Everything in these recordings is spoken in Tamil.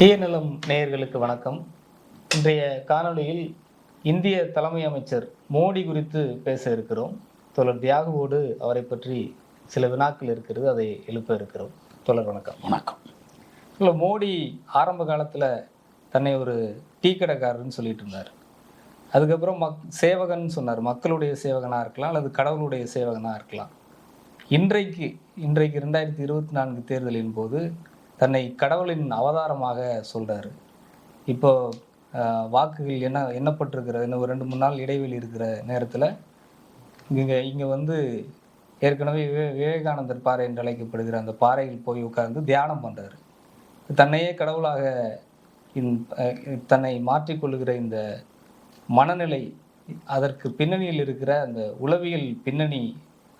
டிஎன்எல்எம் நேயர்களுக்கு வணக்கம். இன்றைய காணொளியில் இந்திய தலைமை அமைச்சர் மோடி குறித்து பேச இருக்கிறோம். தோழர் தியாகுவோடு அவரை பற்றி சில வினாக்கள் இருக்கிறது அதை எழுப்ப இருக்கிறோம். தோழர் வணக்கம். வணக்கம். இல்லை மோடி ஆரம்ப காலத்தில் தன்னை ஒரு டீ கடைக்காரர்னு சொல்லிட்டு இருந்தார். அதுக்கப்புறம் மக் சேவகன் சொன்னார். மக்களுடைய சேவகனாக இருக்கலாம் அல்லது கடவுளுடைய சேவகனாக இருக்கலாம். இன்றைக்கு இன்றைக்கு ரெண்டாயிரத்தி இருபத்தி நான்கு தேர்தலின் போது தன்னை கடவுளின் அவதாரமாக சொல்றாரு. இப்போ வாக்குகள் என்ன எண்ணப்பட்டிருக்கிற இன்னும் ஒரு ரெண்டு மூணு நாள் இடைவெளி இருக்கிற நேரத்தில் இங்கே இங்கே வந்து ஏற்கனவே விவே விவேகானந்தர் பாறை என்று அழைக்கப்படுகிற அந்த பாறையில் போய் உட்கார்ந்து தியானம் பண்ணுறாரு தன்னையே கடவுளாக இந் தன்னை மாற்றிக்கொள்ளுகிற இந்த மனநிலை அதற்கு பின்னணியில் இருக்கிற அந்த உளவியல் பின்னணி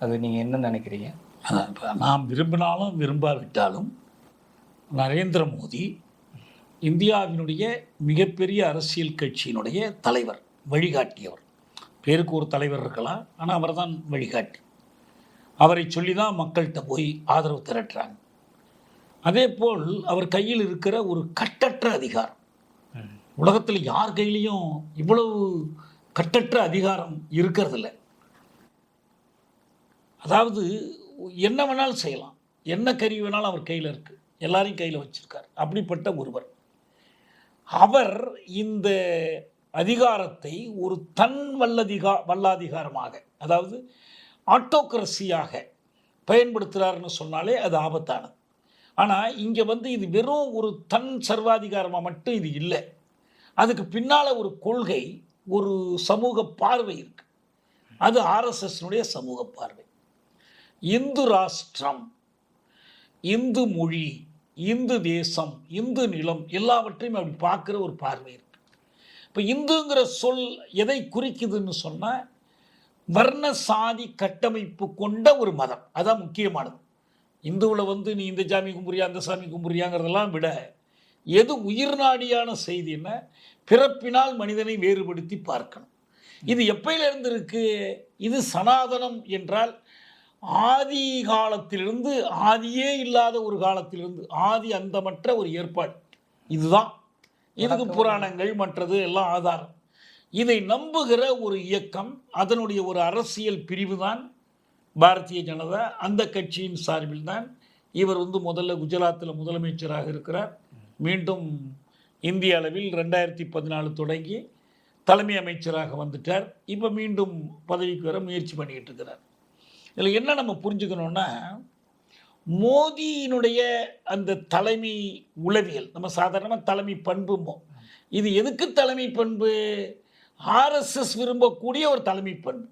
அது நீங்கள் என்ன நினைக்கிறீங்க? அதான் நாம் விரும்பினாலும் விரும்பாவிட்டாலும் நரேந்திர மோடி இந்தியாவினுடைய மிகப்பெரிய அரசியல் கட்சியினுடைய தலைவர் வழிகாட்டியவர். பேருக்கு ஒரு தலைவர் இருக்கலாம் ஆனால் அவர்தான் வழிகாட்டி. அவரை சொல்லி தான் மக்கள்கிட்ட போய் ஆதரவு திரட்டுறாங்க. அதே போல் அவர் கையில் இருக்கிற ஒரு கட்டற்ற அதிகாரம். உலகத்தில் யார் கையிலையும் இவ்வளவு கட்டற்ற அதிகாரம் இருக்கிறதில்ல. அதாவது என்ன வேணாலும் செய்யலாம். என்ன கருவி வேணாலும் அவர் கையில் இருக்குது எல்லாரையும் கையில் வச்சிருக்கார். அப்படிப்பட்ட ஒருவர். அவர் இந்த அதிகாரத்தை ஒரு தன் வல்லதிகா வல்லாதிகாரமாக அதாவது ஆட்டோக்ரஸியாக பயன்படுத்துகிறாருன்னு சொன்னாலே அது ஆபத்தானது. ஆனால் இங்கே வந்து இது வெறும் ஒரு தன் சர்வாதிகாரமாக மட்டும் இது இல்லை. அதுக்கு பின்னால் ஒரு கொள்கை ஒரு சமூக பார்வை இருக்கு. அது ஆர்எஸ்எஸ்னுடைய சமூக பார்வை. இந்து ராஷ்டிரம் இந்து மொழி இந்து தேசம் இந்து நிலம் எல்லாவற்றையும் அப்படி பார்க்குற ஒரு பார்வை இருக்கு. இப்போ இந்துங்கிற சொல் எதை குறிக்குதுன்னு சொன்னால் வர்ண சாதி கட்டமைப்பு கொண்ட ஒரு மதம். அதான் முக்கியமானது. இந்துவில் வந்து நீ இந்த சாமி கும்புறியா அந்த சாமி கும்புறியாங்கிறதெல்லாம் விட எது உயிர்நாடியான செய்தின்னா பிறப்பினால் மனிதனை வேறுபடுத்தி பார்க்கணும். இது எப்பையிலிருந்து இருக்கு? இது சனாதனம் என்றால் ஆதி காலத்திலிருந்து ஆதியே இல்லாத ஒரு காலத்திலிருந்து ஆதி அந்தமற்ற ஒரு ஏற்பாடு. இதுதான். இதுக்கு புராணங்கள் மற்றது எல்லாம் ஆதாரம். இதை நம்புகிற ஒரு இயக்கம் அதனுடைய ஒரு அரசியல் பிரிவு தான் பாரதிய ஜனதா அந்த கட்சியின் சார்பில் தான் இவர் வந்து முதல்ல குஜராத்தில் முதலமைச்சராக இருக்கிறார். மீண்டும் இந்திய அளவில் ரெண்டாயிரத்தி பதினாலு தொடங்கி தலைமை அமைச்சராக வந்துட்டார். இப்போ மீண்டும் பதவிக்கு வர முயற்சி பண்ணிக்கிட்டு இருக்கிறார். இதில் என்ன நம்ம புரிஞ்சுக்கணுன்னா மோதியினுடைய அந்த தலைமை உளவியல் நம்ம சாதாரணமாக தலைமை பண்பும்போம். இது எதுக்கு தலைமை பண்பு? ஆர்எஸ்எஸ் விரும்பக்கூடிய ஒரு தலைமை பண்பு.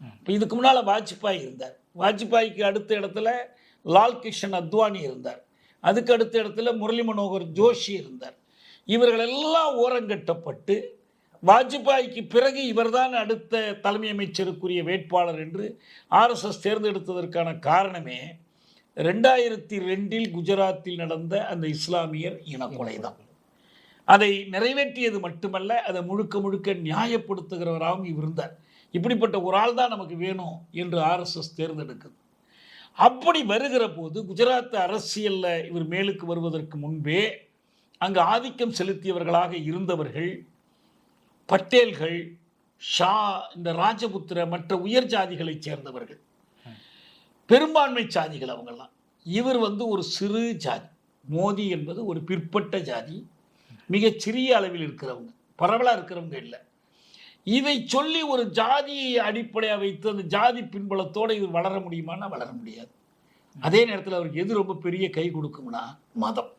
இப்போ இதுக்கு முன்னால் வாஜ்பாய் இருந்தார். வாஜ்பாய்க்கு அடுத்த இடத்துல லால் கிஷன் அத்வானி இருந்தார். அதுக்கு அடுத்த இடத்துல முரளி மனோகர் ஜோஷி இருந்தார். இவர்கள் எல்லாம் ஓரங்கட்டப்பட்டு வாஜ்பாய்க்கு பிறகு இவர்தான் அடுத்த தலைமை அமைச்சருக்குரிய வேட்பாளர் என்று ஆர்எஸ்எஸ் தேர்ந்தெடுத்ததற்கான காரணமே ரெண்டாயிரத்தி ரெண்டில் குஜராத்தில் நடந்த அந்த இஸ்லாமியர் இனக்கொலை தான் அதை நிறைவேற்றியது மட்டுமல்ல அதை முழுக்க முழுக்க நியாயப்படுத்துகிறவராகவும் இவர் இருந்தார். இப்படிப்பட்ட ஒரு ஆள் தான் நமக்கு வேணும் என்று ஆர்எஸ்எஸ் தேர்ந்தெடுக்குது. அப்படி வருகிற போது குஜராத் அரசியலில் இவர் மேலுக்கு வருவதற்கு முன்பே அங்கு ஆதிக்கம் செலுத்தியவர்களாக இருந்தவர்கள் பட்டேல்கள் ஷா இந்த ராஜபுத்திர மற்ற உயர் ஜாதிகளைச் சேர்ந்தவர்கள். பெரும்பான்மை சாதிகள் அவங்கெல்லாம் இவர் வந்து ஒரு சிறு ஜாதி. மோதி என்பது ஒரு பிற்பட்ட ஜாதி. மிகச் சிறிய அளவில் இருக்கிறவங்க. பரவலாக இருக்கிறவங்க இல்லை. இதை சொல்லி ஒரு ஜாதியை அடிப்படையாக வைத்து அந்த ஜாதி பின்பலத்தோடு இது வளர முடியுமான்னா வளர முடியாது. அதே நேரத்தில் அவருக்கு எது ரொம்ப பெரிய கை கொடுக்கும்னா மதம்.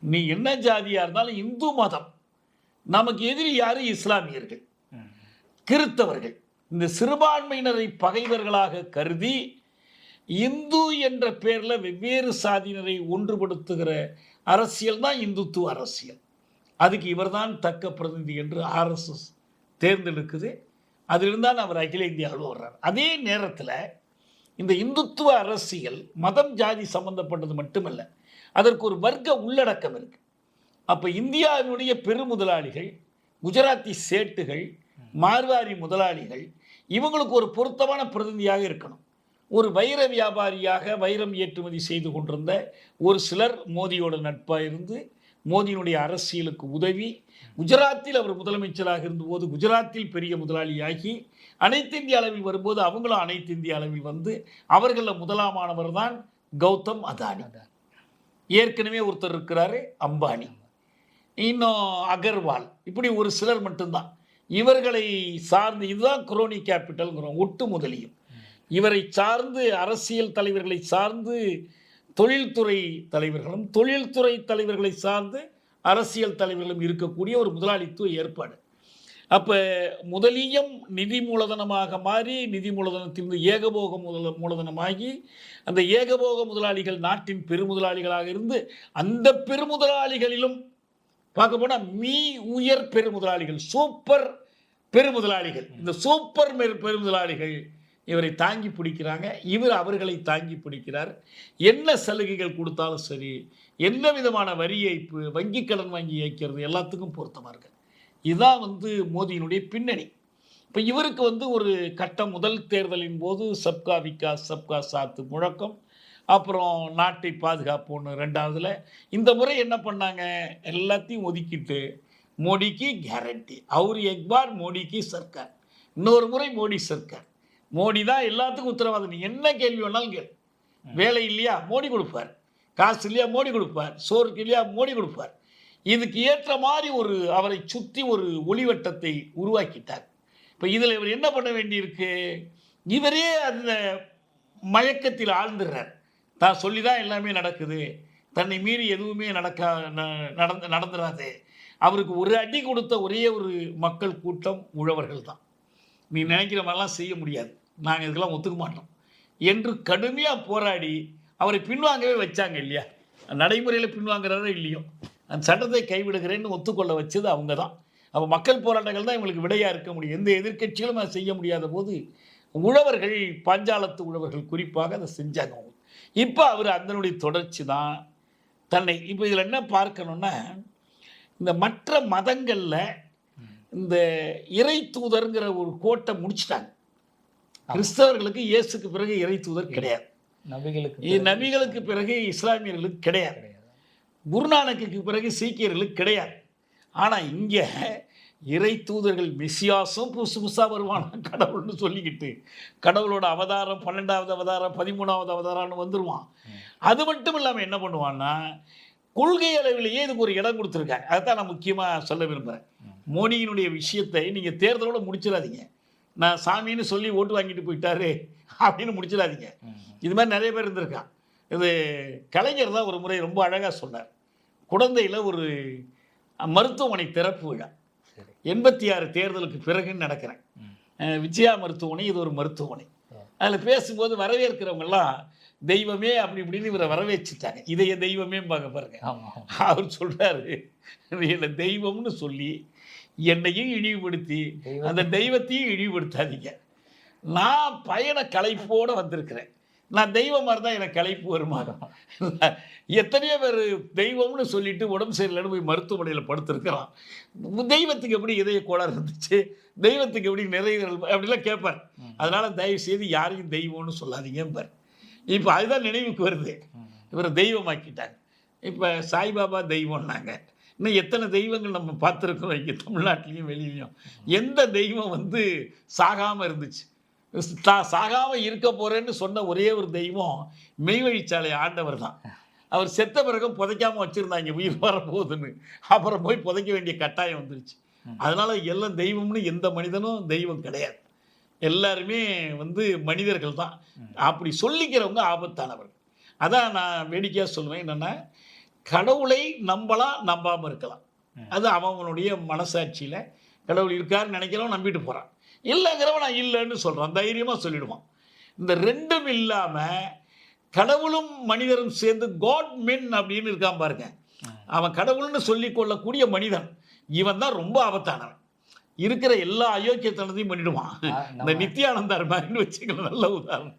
நீ என்ன ஜாதியாக இருந்தாலும் இந்து மதம். நமக்கு எதிரி யாரு? இஸ்லாமியர்கள். கிறித்தவர்கள். இந்த சிறுபான்மையினரை பகைவர்களாக கருதி இந்து என்ற பேரில் வெவ்வேறு சாதியினரை ஒன்றுபடுத்துகிற அரசியல் தான் இந்துத்துவ அரசியல். அதுக்கு இவர்தான் தக்க பிரதிநிதி என்று ஆர்எஸ்எஸ் தேர்ந்தெடுக்குது. அதிலிருந்து தான் அவர் அகில இந்தியாவில் வர்றார் அதே நேரத்தில் இந்த இந்துத்துவ அரசியல் மதம் ஜாதி சம்பந்தப்பட்டது மட்டுமல்ல அதற்கு ஒரு வர்க்க உள்ளடக்கம் இருக்குது அப்போ இந்தியாவினுடைய பெருமுதலாளிகள் குஜராத்தி சேட்டுகள் மார்வாரி முதலாளிகள் இவங்களுக்கு ஒரு பொருத்தமான பிரதிநிதியாக இருக்கணும் ஒரு வைர வியாபாரியாக வைரம் ஏற்றுமதி செய்து கொண்டிருந்த ஒரு சிலர் மோதியோட நட்பாக இருந்து மோடியினுடைய அரசியலுக்கு உதவி குஜராத்தில் அவர் முதலமைச்சராக இருந்தபோது குஜராத்தில் பெரிய முதலாளியாகி அனைத்து இந்திய அளவில் வரும்போது அவங்களும் அனைத்து இந்திய அளவில் வந்து அவர்களில் முதலாமானவர் தான் கௌதம் அதானி அதான். ஏற்கனவே ஒருத்தர் இருக்கிறாரு அம்பானி இன்னும் அகர்வால். இப்படி ஒரு சிலர் மட்டும்தான். இவர்களை சார்ந்து இதுதான் குரோனி கேபிட்டல்ங்கிறோம் ஒட்டு முதலியும். இவரை சார்ந்து அரசியல் தலைவர்களை சார்ந்து தொழில்துறை தலைவர்களும் தொழில்துறை தலைவர்களை சார்ந்து அரசியல் தலைவர்களும் இருக்கக்கூடிய ஒரு முதலாளித்துவ ஏற்பாடு. அப்போ முதலியம் நிதி மூலதனமாக மாறி நிதி மூலதனத்திலிருந்து ஏகபோக முதல மூலதனமாகி அந்த ஏகபோக முதலாளிகள் நாட்டின் பெருமுதலாளிகளாக இருந்து அந்த பெருமுதலாளிகளிலும் பார்க்க போனால் மீ உயர் பெருமுதலாளிகள் சூப்பர் பெருமுதலாளிகள். இந்த சூப்பர் பெருமுதலாளிகள் இவரை தாங்கி பிடிக்கிறாங்க. இவர் அவர்களை தாங்கி பிடிக்கிறார். என்ன சலுகைகள் கொடுத்தாலும் சரி என்ன விதமான வரி ஏய்ப்பு வங்கி கடன் வாங்கி ஏய்க்கிறது எல்லாத்துக்கும் பொருத்தமாக இருக்கு. இதுதான் வந்து மோதியினுடைய பின்னணி. இப்போ இவருக்கு வந்து ஒரு கட்டம் முதல் தேர்தலின் போது சப்கா விகாஸ் சப்கா சாத்து முழக்கம். அப்புறம் நாட்டை பாதுகாப்போன்னு ரெண்டாவதுல இந்த முறை என்ன பண்ணாங்க? எல்லாத்தையும் ஒதுக்கிட்டு மோடிக்கு கேரண்டி அவர் எக்பார் மோடிக்கு சர்க்கார். இன்னொரு முறை மோடி சர்க்கார். மோடி தான் எல்லாத்துக்கும் உத்தரவாதம். நீ என்ன கேள்வி வேணாலும் கேள். வேலை இல்லையா? மோடி கொடுப்பார். காசு இல்லையா? மோடி கொடுப்பார். சோறுக்கு இல்லையா? மோடி கொடுப்பார். இதுக்கு ஏற்ற மாதிரி ஒரு அவரை சுற்றி ஒரு ஒளிவட்டத்தை உருவாக்கிட்டார். இப்போ இதில் இவர் என்ன பண்ண வேண்டியிருக்கு? இவரே அந்த மயக்கத்தில் ஆழ்ந்துடுறார் தான் சொல்லி தான் எல்லாமே நடக்குது. தன்னை மீறி எதுவுமே நடக்க ந- நடந்து நடந்துடாது அவருக்கு ஒரு அடி கொடுத்த ஒரே ஒரு மக்கள் கூட்டம் உழவர்கள் தான் நீ நினைக்கிற மாதிரிலாம் செய்ய முடியாது. நாங்கள் இதுக்கெல்லாம் ஒத்துக்க மாட்டோம். என்று கடுமையாக போராடி அவரை பின்வாங்கவே வச்சாங்க இல்லையா? நடைமுறையில் பின்வாங்குறாரோ இல்லையோ? அந்த சட்டத்தை கைவிடுகிறேன்னு ஒத்துக்கொள்ள வச்சது அவங்க தான் அப்போ மக்கள் போராட்டங்கள் தான் இவங்களுக்கு விடையாக இருக்க முடியும். எந்த எதிர்கட்சிகளும் அதை செய்ய முடியாத போது உழவர்கள் பாஞ்சாலத்து உழவர்கள் குறிப்பாக அதை செஞ்சாங்க இப்போ அவர் அதனுடைய தொடர்ச்சி தான் தன்னை இப்போ இதில் என்ன பார்க்கணுன்னா இந்த மற்ற மதங்களில் இந்த இறை தூதருங்கிற ஒரு கோட்டை முடிச்சிட்டாங்க. கிறிஸ்தவர்களுக்கு இயேசுக்கு பிறகு இறை தூதர் கிடையாது. நபிகளுக்கு நபிகளுக்கு பிறகு இஸ்லாமியர்களுக்கு கிடையாது. கிடையாது. குருநானக்குக்கு பிறகு சீக்கியர்களுக்கு கிடையாது. ஆனால் இங்கே இறை தூதர்கள் மெசியாசும் புதுசு புதுசாக வருவானா? கடவுள்னு சொல்லிக்கிட்டு கடவுளோட அவதாரம் பன்னெண்டாவது அவதாரம் பதிமூணாவது அவதாரம்னு வந்துடுவான் அது மட்டும் இல்லாமல் என்ன பண்ணுவான்னா கொள்கை அளவிலேயே இதுக்கு ஒரு இடம் கொடுத்துருக்காங்க. அதைத்தான் நான் முக்கியமாக சொல்ல விரும்புகிறேன் மோடியினுடைய விஷயத்தை நீங்கள் தேர்தலோட முடிச்சிடாதீங்க. நான் சாமின்னு சொல்லி ஓட்டு வாங்கிட்டு போயிட்டாரு அப்படின்னு முடிச்சிடாதீங்க. இது மாதிரி நிறைய பேர் இருந்திருக்கான் இது கலைஞர் தான் ஒரு முறை ரொம்ப அழகாக சொன்னார். குழந்தையில் ஒரு மருத்துவமனை திறப்பு விழா. எண்பத்தி ஆறு தேர்தலுக்கு பிறகுன்னு நடக்கிறேன். விஜயா மருத்துவமனை இது ஒரு மருத்துவமனை. அதில் பேசும்போது வரவேற்கிறவங்கெல்லாம் தெய்வமே அப்படி இப்படின்னு இவரை வரவேற்றுட்டாங்க இதைய தெய்வமே பார்க்க பாருங்க. அவர் சொல்றாரு என்னை தெய்வம்னு சொல்லி என்னையும் இழிவுபடுத்தி அந்த தெய்வத்தையும் இழிவுபடுத்தாதீங்க. நான் பயண களைப்போட வந்திருக்கிறேன். நான் தெய்வமாக இருந்தால் எனக்கு களைப்பு வருமா? எத்தனையோ பேர் தெய்வம்னு சொல்லிட்டு உடம்பு சரியில்லைன்னு போய் மருத்துவமனையில் படுத்திருக்கிறான். தெய்வத்துக்கு எப்படி இதய கோளாறு இருந்துச்சு? தெய்வத்துக்கு எப்படி நிறைவேறல் அப்படிலாம் கேட்பார். அதனால தயவு செய்து யாரையும் தெய்வம்னு சொல்லாதீங்கம்பார் இப்போ அதுதான் நினைவுக்கு வருது. இவரை தெய்வமாக்கிட்டாங்க. இப்போ சாய்பாபா தெய்வம்னாங்க. இன்னும் எத்தனை தெய்வங்கள் நம்ம பார்த்துருக்கோம் இங்கே தமிழ்நாட்டிலையும் வெளியிலையும். எந்த தெய்வம் வந்து சாகாமல் இருந்துச்சு? தா- சாகாம இருக்க போறேன்னு சொன்ன ஒரே ஒரு தெய்வம் மெய்வழிச்சாலை ஆண்டவர் தான். அவர் செத்த பிறகும் புதைக்காம வச்சிருந்தாங்க உயிர் வரப்போகுதுன்னு. அப்புறம் போய் புதைக்க வேண்டிய கட்டாயம் வந்துருச்சு. அதனால எல்லாம் தெய்வம்னு எந்த மனிதனும் தெய்வம் கிடையாது. எல்லாருமே வந்து மனிதர்கள் தான். அப்படி சொல்லிக்கிறவங்க ஆபத்தானவர்கள். அதான் நான் வேடிக்கையாக சொல்லுவேன் என்னென்னா கடவுளை நம்பலாம் நம்பாமல் இருக்கலாம். அது அவனுடைய மனசாட்சியில் கடவுள் இருக்காருன்னு நினைக்கிறவன் நம்பிட்டு போகிறான் இல்லைங்கிறவன் நான் இல்லைன்னு சொல்கிறான் தைரியமாக சொல்லிடுவான். இந்த ரெண்டும் இல்லாமல் கடவுளும் மனிதரும் சேர்ந்து காட் மென் அப்படின்னு இருக்கான் பாருங்க. அவன் கடவுள்னு சொல்லிக் கொள்ளக்கூடிய மனிதன் இவன் தான் ரொம்ப ஆபத்தானவன். இருக்கிற எல்லா அயோக்கியத்தனத்தையும் பண்ணிடுவான். இந்த நித்யானந்தார் மாதிரின்னு வச்சுக்கலாம் நல்ல உதாரணம்.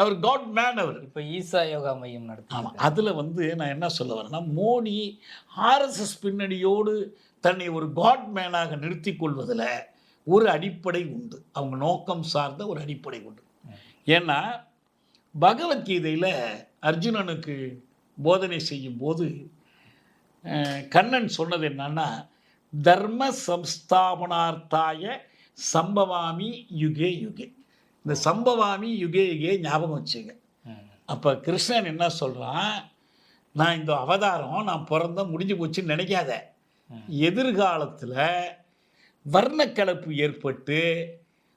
அவர் காட் மேன் அவர். இப்ப ஈசா யோகா மையம் ஆமாம் நடத்தி அதில் வந்து நான் என்ன சொல்ல வரேன்னா மோடி ஆர்எஸ்எஸ் பின்னணியோடு தன்னை ஒரு காட் மேனாக நிறுத்தி கொள்வதில் ஒரு அடிப்படை உண்டு. அவங்க நோக்கம் சார்ந்த ஒரு அடிப்படை உண்டு. ஏன்னா பகவத்கீதையில் அர்ஜுனனுக்கு போதனை செய்யும் போது கண்ணன் சொன்னது என்னன்னா தர்ம சம்ஸ்தாபனார்த்தாய சம்பவாமி யுகே யுகே. இந்த சம்பவாமி யுகே யுகே ஞாபகம் வச்சுங்க. அப்போ கிருஷ்ணன் என்ன சொல்கிறான் நான் இந்த அவதாரம் நான் பிறந்த முடிஞ்சு போச்சுன்னு நினைக்காத. எதிர்காலத்தில் வர்ணக்கலப்பு ஏற்பட்டு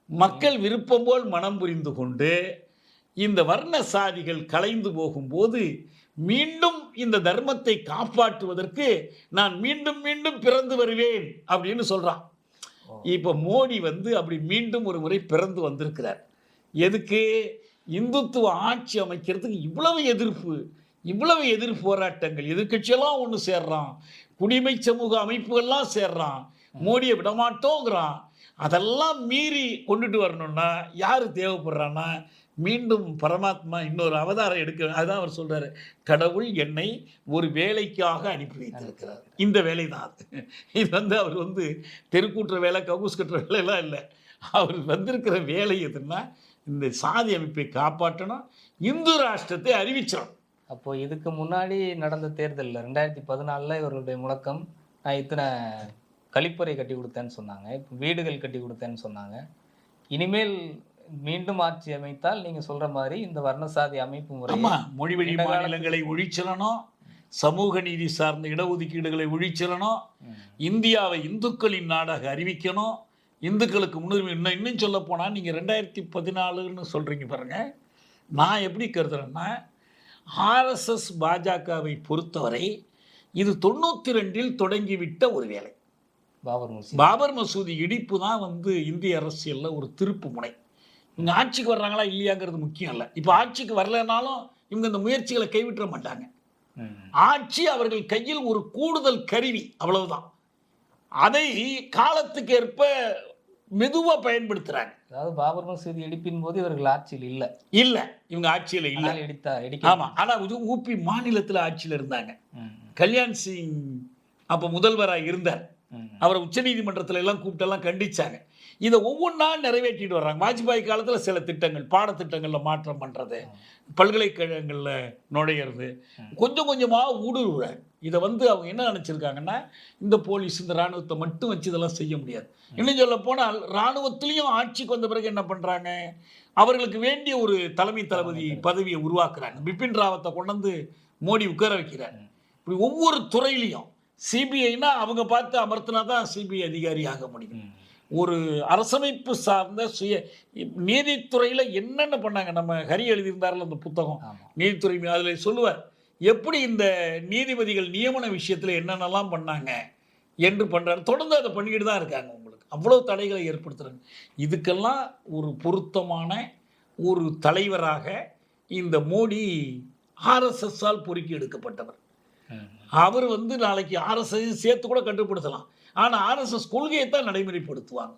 மக்கள் விருப்பம் போல் மனம் புரிந்து கொண்டு இந்த வர்ண சாதிகள் கலைந்து போகும்போது மீண்டும் இந்த தர்மத்தை காப்பாற்றுவதற்கு நான் மீண்டும் மீண்டும் பிறந்து வருவேன் அப்படின்னு சொல்றான். ஓ. இப்போ மோடி வந்து அப்படி மீண்டும் ஒரு முறை பிறந்து வந்திருக்கிறார். எதுக்கு? இந்துத்துவ ஆட்சி அமைக்கிறதுக்கு இவ்வளவு எதிர்ப்பு இவ்வளவு எதிர் போராட்டங்கள் எதிர்க்கட்சியெல்லாம் ஒன்று சேர்றான் குடிமை சமூக அமைப்புகள்லாம் சேர்றான் மோடியை விடமாட்டோங்கிறான். அதெல்லாம் மீறி கொண்டுட்டு வரணும்னா யார் தேவைப்படுறான்னா மீண்டும் பரமாத்மா இன்னொரு அவதாரம் எடுக்க அதுதான் அவர் சொல்றாரு. கடவுள் என்னை ஒரு வேலைக்காக அனுப்பி வைத்திருக்கிறார். இந்த வேலை தான் அது இது வந்து அவர் வந்து தெருக்கூட்டுற வேலை கக்கூஸ் கட்டுற வேலையெல்லாம் இல்லை. அவர் வந்திருக்கிற வேலை எதுன்னா இந்த சாதி அமைப்பை காப்பாற்றணும் இந்து ராஷ்டிரத்தை அறிவிச்சிடணும் அப்போ இதுக்கு முன்னாடி நடந்த தேர்தலில் ரெண்டாயிரத்தி பதினாலில் இவர்களுடைய முழக்கம் நான் இத்தனை கழிப்பறை கட்டி கொடுத்தேன்னு சொன்னாங்க. இப்போ வீடுகள் கட்டி கொடுத்தேன்னு சொன்னாங்க. இனிமேல் மீண்டும் ஆட்சி அமைத்தால் நீங்க சொல்ற மாதிரி இந்த வர்ணசாதி அமைப்பு முறை ஆமா மொழி வழி இந்த காலத்து- மாநிலங்களை ஒழிச்சிடணும் சமூக நீதி சார்ந்த இடஒதுக்கீடுகளை ஒழிச்சிடணும் இந்தியாவை இந்துக்களின் நாடாக அறிவிக்கணும் இந்துக்களுக்கு முன்னுரிமை இன்னும் இன்னும் சொல்ல போனால் நீங்கள் ரெண்டாயிரத்தி பதினாலுன்னு சொல்கிறீங்க பாருங்க. நான் எப்படி கருதுறேன்னா ஆர்எஸ்எஸ் பாஜகவை பொறுத்தவரை இது தொண்ணூற்றி ரெண்டில் தொடங்கிவிட்ட ஒரு வேலை. பாபர் முர்சி பாபர் மசூதி இடிப்பு தான் வந்து இந்திய அரசியலில் ஒரு திருப்பு முனை. இவங்க ஆட்சிக்கு வர்றாங்களா இல்லையாங்கிறது முக்கியம் இல்லை. இப்போ ஆட்சிக்கு வரலைனாலும் இவங்க இந்த முயற்சிகளை கைவிட்டுற மாட்டாங்க. ஆட்சி அவர்கள் கையில் ஒரு கூடுதல் கருவி அவ்வளவுதான். அதை காலத்துக்கு ஏற்ப மெதுவாக பயன்படுத்துறாங்க. அதாவது பாபர் மசூதி இடிப்பின் போது இவர்கள் ஆட்சியில் இல்லை. இல்ல. இவங்க ஆட்சியில் இல்லை. ஆனால் இடித்தா இடிக்க ஆமா. ஆனா இது ஊபி மாநிலத்துல ஆட்சியில் இருந்தாங்க. கல்யாண் சிங் அப்ப முதல்வராக இருந்தார். அவரை உச்சநீதிமன்றத்துல எல்லாம் கூப்பிட்டெல்லாம் கண்டிச்சாங்க. இதை ஒவ்வொன்றா நிறைவேற்றிட்டு வர்றாங்க. வாஜ்பாய் காலத்துல சில திட்டங்கள் பாடத்திட்டங்கள்ல மாற்றம் பண்றது பல்கலைக்கழகங்கள்ல நுழையிறது கொஞ்சம் கொஞ்சமா ஊடுருவுறாங்க இதை வந்து அவங்க என்ன நினைச்சிருக்காங்கன்னா இந்த போலீஸ் இந்த ராணுவத்தை மட்டும் வச்சு இதெல்லாம் செய்ய முடியாது. இன்னும் சொல்ல போனால் ராணுவத்திலையும் ஆட்சிக்கு வந்த பிறகு என்ன பண்றாங்க? அவர்களுக்கு வேண்டிய ஒரு தலைமை தளபதி பதவியை உருவாக்குறாங்க. பிபின் ராவத்தை கொண்டு வந்து மோடி உட்கார வைக்கிறார். இப்படி ஒவ்வொரு துறையிலையும் சிபிஐனா அவங்க பார்த்து அமர்த்தினா தான் சிபிஐ அதிகாரி ஆக முடியும். ஒரு அரசமைப்பு சார்ந்த சுய நீதித்துறையில் என்னென்ன பண்ணாங்க? நம்ம ஹரி எழுதியிருந்தார்ல அந்த புத்தகம். நீதித்துறை அதில் சொல்லுவார் எப்படி இந்த நீதிபதிகள் நியமன விஷயத்தில் என்னென்னலாம் பண்ணாங்க? என்று பண்ணுறாரு தொடர்ந்து அதை பண்ணிக்கிட்டு தான் இருக்காங்க உங்களுக்கு. அவ்வளோ தடைகளை ஏற்படுத்துறாங்க. இதுக்கெல்லாம் ஒரு பொருத்தமான ஒரு தலைவராக இந்த மோடி ஆர்எஸ்எஸ்ஸால் பொறுக்கி எடுக்கப்பட்டவர். அவர் வந்து நாளைக்கு ஆர்எஸ்எஸ் சேர்த்து கூட கட்டுப்படுத்தலாம். ஆனால் ஆர்எஸ்எஸ் கொள்கையை தான் நடைமுறைப்படுத்துவாங்க.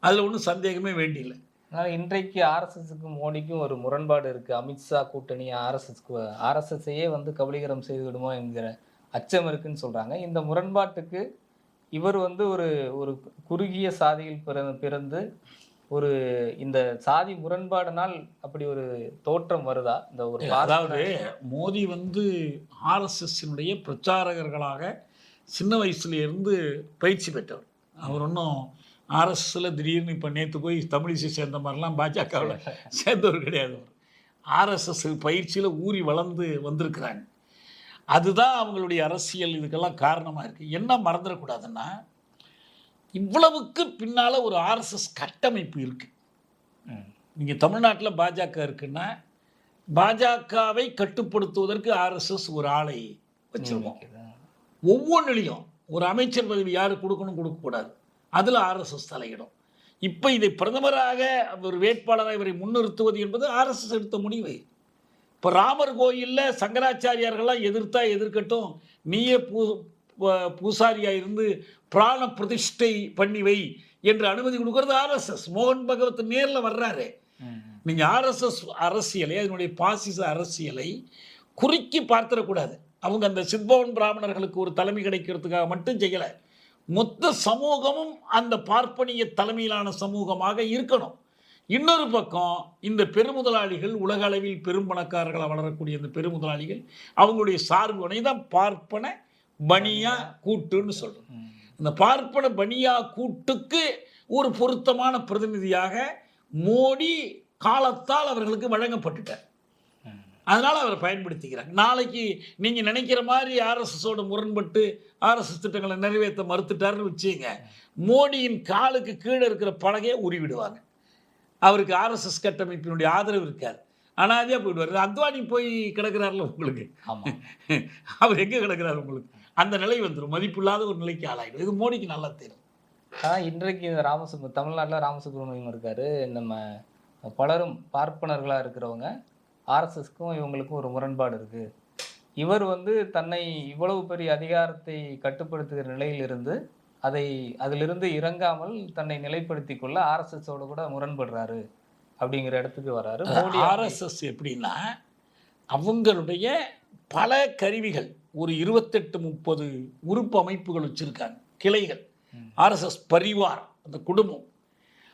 அதில் ஒன்றும் சந்தேகமே வேண்டியில்லை. ஆனால் இன்றைக்கு ஆர்எஸ்எஸ்க்கும் மோடிக்கும் ஒரு முரண்பாடு இருக்குது அமித்ஷா கூட்டணி ஆர்எஸ்எஸ்க்கு ஆர்எஸ்எஸ்ஸையே வந்து கபலீகரம் செய்து விடுமோ என்கிற அச்சம் இருக்குன்னு சொல்கிறாங்க இந்த முரண்பாட்டுக்கு இவர் வந்து ஒரு ஒரு குறுகிய சாதியில் பிற- பிறந்து ஒரு இந்த சாதி முரண்பாடுனால் அப்படி ஒரு தோற்றம் வருதா? இந்த ஒரு அதாவது மோடி வந்து ஆர்எஸ்எஸ்னுடைய பிரச்சாரகர்களாக சின்ன வயசுல இருந்து பயிற்சி பெற்றவர். அவர் ஒன்றும் ஆர்எஸ்எஸ்ல திடீர்னு இப்போ நேற்று போய் தமிழிசை சேர்ந்த மாதிரிலாம் பாஜகவில் சேர்ந்தவர் கிடையாது அவர். ஆர்எஸ்எஸ் பயிற்சியில் ஊறி வளர்ந்து வந்திருக்கிறாங்க. அதுதான் அவங்களுடைய அரசியல் இதுக்கெல்லாம் காரணமாக இருக்குது என்ன மறந்துடக்கூடாதுன்னா இவ்வளவுக்கு பின்னால் ஒரு ஆர்எஸ்எஸ் கட்டமைப்பு இருக்குது. நீங்கள் தமிழ்நாட்டில் பாஜக இருக்குன்னா பாஜகவை கட்டுப்படுத்துவதற்கு ஆர்எஸ்எஸ் ஒரு ஆளை வச்சிருக்கோம் ஒவ்வொன்றிலையும் ஒரு அமைச்சர் பதவி யாரு கொடுக்கணும் கொடுக்கக்கூடாது அதில் ஆர்எஸ்எஸ் தலையிடும். இப்போ இதை பிரதமராக ஒரு வேட்பாளராக இவரை முன்னிறுத்துவது என்பது ஆர்எஸ்எஸ் எடுத்த முடிவு. இப்போ ராமர் கோயிலில் சங்கராச்சாரியார்கள்லாம் எதிர்த்தா எதிர்க்கட்டும். நீயே பூ ப- பூசாரியா இருந்து பிராண பிரதிஷ்டை பண்ணி வை என்று அனுமதி கொடுக்கறது ஆர்எஸ்எஸ். மோகன் பகவத் நேரில் வர்றாரு. ம். நீங்க ஆர்எஸ்எஸ் அரசியலை அதனுடைய பாசிச அரசியலை குறுக்கி பார்த்துடக்கூடாது. அவங்க அந்த சித்பவன் பிராமணர்களுக்கு ஒரு தலைமை கிடைக்கிறதுக்காக மட்டும் செய்யலை. மொத்த சமூகமும் அந்த பார்ப்பனிய தலைமையிலான சமூகமாக இருக்கணும். இன்னொரு பக்கம் இந்த பெருமுதலாளிகள் உலக அளவில் பெரும் பணக்காரர்களாக வளரக்கூடிய இந்த பெருமுதலாளிகள் அவங்களுடைய சார்புனை தான் பார்ப்பன பனியா கூட்டுன்னு சொல்றோம். இந்த பார்ப்பன பனியா கூட்டுக்கு ஒரு பொருத்தமான பிரதிநிதியாக மோடி காலத்தால் அவர்களுக்கு வழங்கப்பட்டுட்டார். அதனால அவரை பயன்படுத்திக்கிறாங்க நாளைக்கு நீங்க நினைக்கிற மாதிரி ஆர்எஸ்எஸோட முரண்பட்டு ஆர்எஸ்எஸ் திட்டங்களை நிறைவேற்ற மறுத்துட்டாருன்னு வச்சுங்க மோடியின் காலுக்கு கீழே இருக்கிற பலகையை உருவிடுவாங்க. அவருக்கு ஆர்எஸ்எஸ் கட்டமைப்பினுடைய ஆதரவு இருக்காது. அனாதையாக போயிடுவார். அத்வானி போய் கிடக்கிறார்ல உங்களுக்கு. அவர் எங்கே கிடக்கிறார் உங்களுக்கு? அந்த நிலை வந்துடும் மதிப்பில்லாத ஒரு நிலைக்கு ஆளாயிடும். இது மோடிக்கு நல்லா தெரியும். ஆனால் இன்றைக்கு இந்த ராமசுப்ர தமிழ்நாட்டில் ராமசுப்ரமணியம் இருக்காரு. நம்ம பலரும் பார்ப்பனர்களாக இருக்கிறவங்க ஆர்எஸ்எஸ்க்கும் இவங்களுக்கும் ஒரு முரண்பாடு இருக்கு. இவர் வந்து தன்னை இவ்வளவு பெரிய அதிகாரத்தை கட்டுப்படுத்துகிற நிலையில் இருந்து அதை அதிலிருந்து இறங்காமல் தன்னை நிலைப்படுத்தி கொள்ள ஆர்எஸ்எஸோட கூட முரண்படுறாரு அப்படிங்கிற இடத்துக்கு வராரு. மோடி ஆர்எஸ்எஸ் எப்படின்னா அவங்களுடைய பல கருவிகள் ஒரு இருபத்தெட்டு முப்பது உறுப்பு அமைப்புகள் வச்சுருக்காங்க. கிளைகள். ஆர்எஸ்எஸ் பரிவார் அந்த குடும்பம்.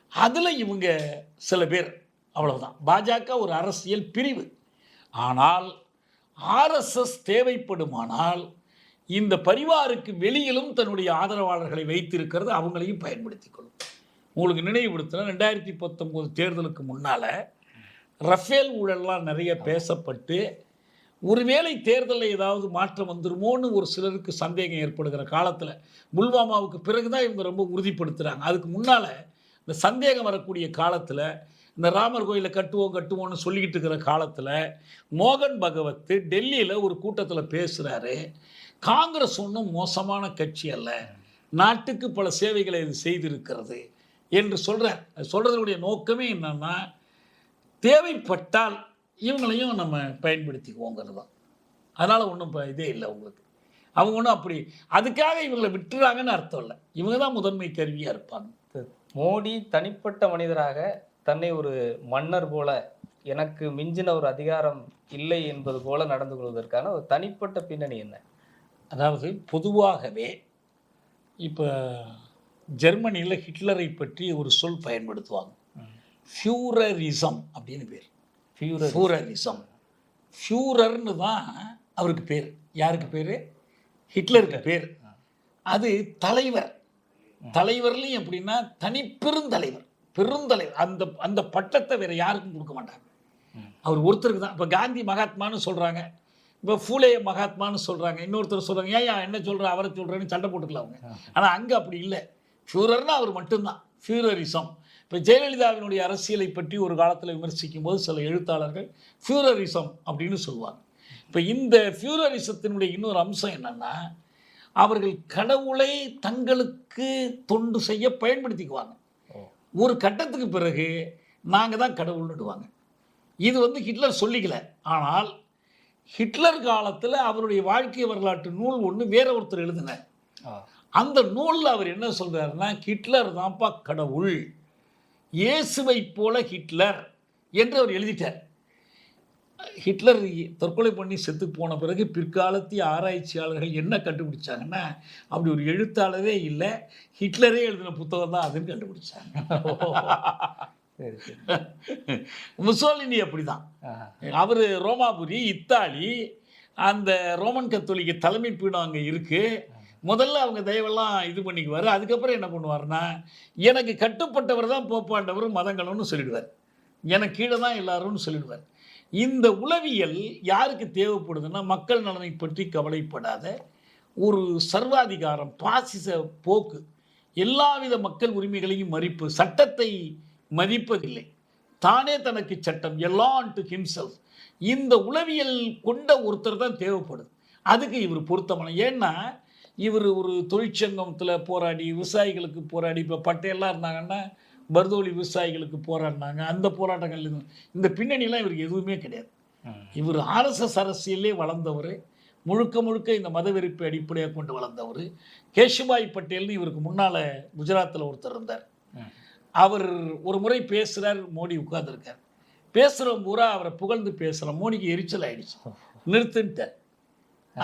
அதில் இவங்க சில பேர். அவ்வளவுதான். பாஜக ஒரு அரசியல் பிரிவு. ஆனால் ஆர்எஸ்எஸ் தேவைப்படுமானால் இந்த பரிவாருக்கு வெளியிலும் தன்னுடைய ஆதரவாளர்களை வைத்திருக்கிறது அவங்களையும் பயன்படுத்திக் கொள்ளும். உங்களுக்கு நினைவுபடுத்தினா ரெண்டாயிரத்தி பத்தொம்போது தேர்தலுக்கு முன்னால் ரஃபேல் ஊழல்லாம் நிறைய பேசப்பட்டு ஒருவேளை தேர்தலில் ஏதாவது மாற்றம் வந்துருமோன்னு ஒரு சிலருக்கு சந்தேகம் ஏற்படுகிற காலத்தில் புல்வாமாவுக்கு பிறகு தான் இவங்க ரொம்ப உறுதிப்படுத்துகிறாங்க அதுக்கு முன்னால் இந்த சந்தேகம் வரக்கூடிய காலத்தில் இந்த ராமர் கோயிலை கட்டுவோம் கட்டுவோம்னு சொல்லிக்கிட்டு இருக்கிற காலத்தில் மோகன் பகவத் டெல்லியில் ஒரு கூட்டத்தில் பேசுகிறாரு காங்கிரஸ் ஒன்றும் மோசமான கட்சி அல்ல. நாட்டுக்கு பல சேவைகளை இது செய்திருக்கிறது என்று சொல்கிறார் அது சொல்கிறதுடைய நோக்கமே என்னன்னா தேவைப்பட்டால் இவங்களையும் நம்ம பயன்படுத்திக்குவோங்கிறது தான் அதனால் ஒன்றும் இப்போ இதே இல்லை உங்களுக்கு. அவங்க ஒன்றும் அப்படி அதுக்காக இவங்களை விட்டுறாங்கன்னு அர்த்தம் இல்லை. இவங்க தான் முதன்மை கருவியாக இருப்பாங்க. மோடி தனிப்பட்ட மனிதராக தன்னை ஒரு மன்னர் போல எனக்கு மிஞ்சின ஒரு அதிகாரம் இல்லை என்பது போல நடந்து கொள்வதற்கான ஒரு தனிப்பட்ட பின்னணி என்ன? அதாவது பொதுவாகவே இப்போ ஜெர்மனியில் ஹிட்லரை பற்றி ஒரு சொல் பயன்படுத்துவாங்க. ஃபியூரரிசம் அப்படின்னு பேர். ஃபியூரரிசம் ஃபியூரர்னு தான் அவருக்கு பேர். யாருக்கு பேர்? ஹிட்லருக்கு பேர். அது தலைவர். தலைவர்லையும் எப்படின்னா தனிப்பெருந்தலைவர் பெருந்தலைவர். அந்த அந்த பட்டத்தை வேற யாருக்கும் கொடுக்க மாட்டாங்க. அவர் ஒருத்தருக்கு தான். இப்போ காந்தி மகாத்மான்னு சொல்கிறாங்க இப்போ ஃபூலே மகாத்மான்னு சொல்கிறாங்க இன்னொருத்தர் சொல்கிறாங்க ஏன் என்ன சொல்கிற அவரை சொல்கிறேன்னு சண்டை போட்டுக்கலாம் அவங்க. ஆனால் அங்கே அப்படி இல்லை. ஃபியூரர்னா அவர் மட்டும்தான். ஃபியூரரிசம் இப்போ ஜெயலலிதாவினுடைய அரசியலை பற்றி ஒரு காலத்தில் விமர்சிக்கும் போது சில எழுத்தாளர்கள் ஃபியூரரிசம் அப்படின்னு சொல்லுவாங்க. இப்போ இந்த ஃபியூரரிசத்தினுடைய இன்னொரு அம்சம் என்னன்னா அவர்கள் கடவுளை தங்களுக்கு தொண்டு செய்ய பயன்படுத்திக்குவாங்க. ஒரு கட்டத்துக்கு பிறகு நாங்கள் தான் கடவுள்னுடுவாங்க இது வந்து ஹிட்லர் சொல்லிக்கல. ஆனால் ஹிட்லர் காலத்தில் அவருடைய வாழ்க்கை வரலாற்று நூல் ஒன்று வேற ஒருத்தர் எழுதினார். அந்த நூலில் அவர் என்ன சொல்றாருன்னா ஹிட்லர் தான்ப்பா கடவுள். இயேசுவை போல ஹிட்லர் என்று அவர் எழுதிட்டார். ஹிட்லர் தற்கொலை பண்ணி செத்து போன பிறகு பிற்காலத்திய ஆராய்ச்சியாளர்கள் என்ன கண்டுபிடிச்சாங்கன்னா அப்படி ஒரு எழுத்தாளரே இல்லை ஹிட்லரே எழுதின புத்தகம் தான் அதுன்னு கண்டுபிடிச்சாங்க. முசோலினி அப்படிதான். அவர் ரோமாபுரி இத்தாலி அந்த ரோமன் கத்தோலிக்க தலைமை பீடம் அங்கே இருக்கு. முதல்ல அவங்க தெய்வெல்லாம் இது பண்ணிக்குவார். அதுக்கப்புறம் என்ன பண்ணுவார்னா எனக்கு கட்டுப்பட்டவர் தான் போப்பாண்டவர் மதங்களும்னு சொல்லிடுவார். எனக்கு கீழே தான் எல்லாரும்னு சொல்லிடுவார். இந்த உளவியல் யாருக்கு தேவைப்படுதுன்னா மக்கள் நலனை பற்றி கவலைப்படாத ஒரு சர்வாதிகாரம் பாசிச போக்கு. எல்லாவித மக்கள் உரிமைகளையும் மறிப்பு. சட்டத்தை மதிப்பதில்லை. தானே தனக்கு சட்டம். எல்லாம் டு ஹிம்செல்ஃப் இந்த உளவியல் கொண்ட ஒருத்தர் தான் தேவைப்படுது. அதுக்கு இவர் பொருத்தமான ஏன்னா இவர் ஒரு தொழிற்சங்கத்தில் போராடி விவசாயிகளுக்கு போராடி இப்போ பட்டையெல்லாம் இருந்தாங்கன்னா பர்தோலி விவசாயிகளுக்கு போராடினாங்க. அந்த போராட்டங்கள் இந்த பின்னணிலாம் இவருக்கு எதுவுமே கிடையாது. இவர் ஆர்எஸ்எஸ் அரசியலே வளர்ந்தவர் முழுக்க முழுக்க இந்த மதவெறிப்பை அடிப்படையாக கொண்டு வளர்ந்தவர். கேஷுபாய் பட்டேல்னு இவருக்கு முன்னால் குஜராத்தில் ஒருத்தர் இருந்தார். அவர் ஒரு முறை பேசுகிறார் மோடி உட்கார்ந்திருக்கார். பேசுகிறவங்க பூரா அவரை புகழ்ந்து பேசுகிற மோடிக்கு எரிச்சல் ஆயிடுச்சு. நிறுத்துன்ட்டார்.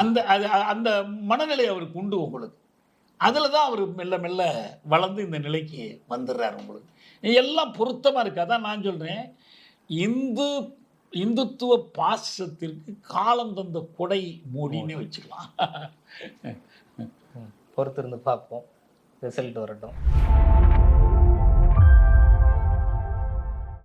அந்த அது அந்த மனநிலை அவருக்கு உண்டு உங்களுக்கு. அதில் தான் அவர் மெல்ல மெல்ல வளர்ந்து இந்த நிலைக்கு வந்துடுறார் உங்களுக்கு. எல்லாம் பொருத்தமாக இருக்கு. அதான் நான் சொல்கிறேன் இந்து இந்துத்துவ பாசத்திற்கு காலம் தந்த கொடை மோடின்னே வச்சுக்கலாம். பொறுத்திருந்து பார்ப்போம். ரிசல்ட் வரட்டும்.